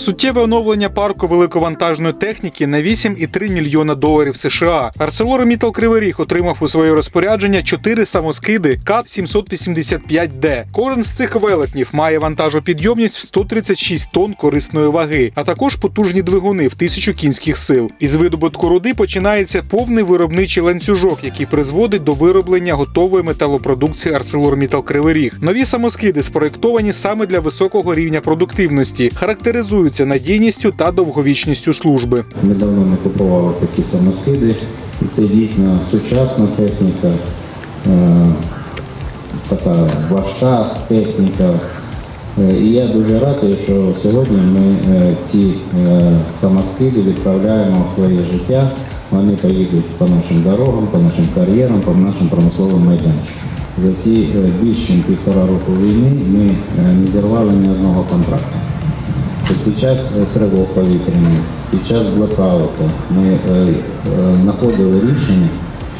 Суттєве оновлення парку великовантажної техніки на 8,3 мільйона доларів США. ArcelorMittal Кривий Ріг отримав у своє розпорядження 4 самоскиди КАТ-785Д. Кожен з цих велетнів має вантажопідйомність в 136 тонн корисної ваги, а також потужні двигуни в 1000 кінських сил. Із видобутку руди починається повний виробничий ланцюжок, який призводить до вироблення готової металопродукції ArcelorMittal Кривий Ріг. Нові самоскиди спроєктовані саме для високого рівня продуктивності, характеризуються надійністю та довговічністю служби. Ми давно не купували такі самоскиди. Це дійсно сучасна техніка, е, така важка техніка. Е, І я дуже радий, що сьогодні ми е, ці самоскиди відправляємо в своє життя. Вони поїдуть по нашим дорогам, по нашим кар'єрам, по нашим промисловим майданчикам. За ці е, більш ніж півтора року війни ми не зірвали ні одного контракту. Під час е, тривог повітряних, під час блокауту ми е, е, знаходили рішення,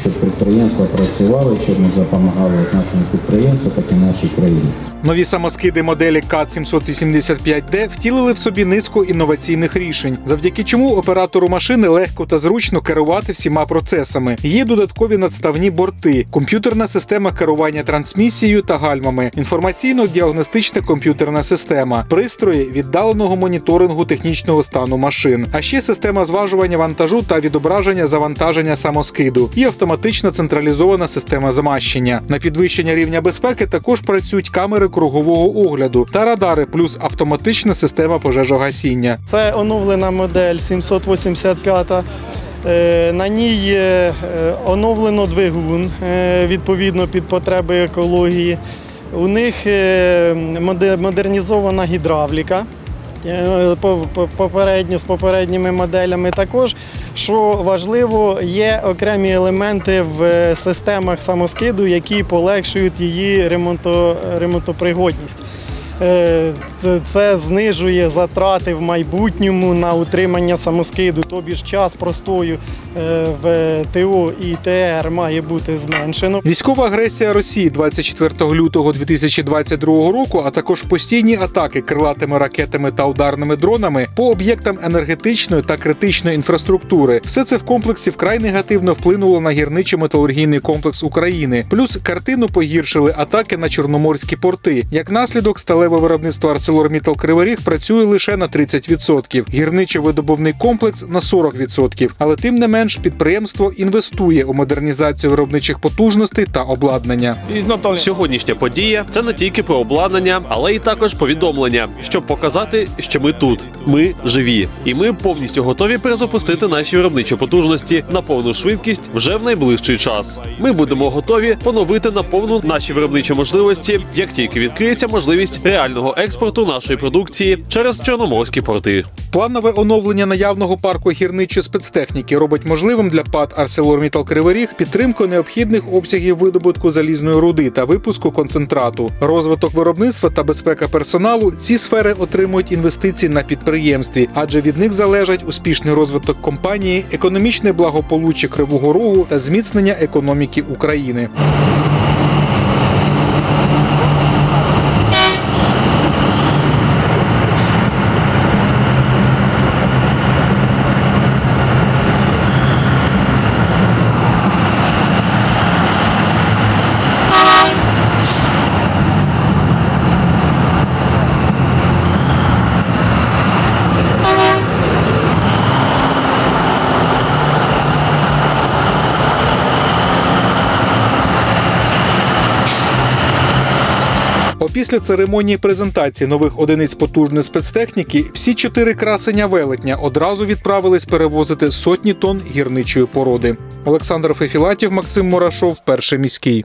щоб підприємства працювали, щоб ми допомагали нашому підприємству, так і нашій країні. Нові самоскиди моделі КАТ-785Д втілили в собі низку інноваційних рішень, завдяки чому оператору машини легко та зручно керувати всіма процесами. Є додаткові надставні борти, комп'ютерна система керування трансмісією та гальмами, інформаційно-діагностична комп'ютерна система, пристрої віддаленого моніторингу технічного стану машин, а ще система зважування вантажу та відображення завантаження самоскиду і автоматична централізована система замащення. На підвищення рівня безпеки також працюють камери кругового огляду та радари, плюс автоматична система пожежогасіння. Це оновлена модель 785. Е, На ній е, оновлено двигун е, відповідно під потреби екології. У них модернізована гідравліка. Е, по- по- Попередньо з попередніми моделями також. Що важливо, є окремі елементи в е, системах самоскиду, які полегшують її ремонто, ремонтопригодність. Е, це- знижує затрати в майбутньому на утримання самоскиду, тобі ж час простою в ТО і ТР має бути зменшено. Військова агресія Росії 24 лютого 2022 року, а також постійні атаки крилатими ракетами та ударними дронами по об'єктам енергетичної та критичної інфраструктури. Все це в комплексі вкрай негативно вплинуло на гірничо-металургійний комплекс України. Плюс картину погіршили атаки на чорноморські порти. Як наслідок, сталеве виробництво ArcelorMittal Кривий Ріг працює лише на 30%, гірничо-видобувний комплекс на 40%. Але тим не менш підприємство інвестує у модернізацію виробничих потужностей та обладнання. Сьогоднішня подія це не тільки про обладнання, але й також повідомлення, щоб показати, що ми тут, ми живі, і ми повністю готові перезапустити наші виробничі потужності на повну швидкість вже в найближчий час. Ми будемо готові поновити на повну наші виробничі можливості, як тільки відкриється можливість реального експорту нашої продукції через чорноморські порти. Планове оновлення наявного парку гірничої спецтехніки робить можливим для ПАД ArcelorMittal Кривий Ріг підтримку необхідних обсягів видобутку залізної руди та випуску концентрату. Розвиток виробництва та безпека персоналу ці сфери отримують інвестиції на підприємстві, адже від них залежать успішний розвиток компанії, економічне благополуччя Кривого Рогу та зміцнення економіки України. Опісля церемонії презентації нових одиниць потужної спецтехніки всі чотири красення велетня одразу відправились перевозити сотні тонн гірничої породи. Олександр Фефілатів, Максим Мурашов, перший міський.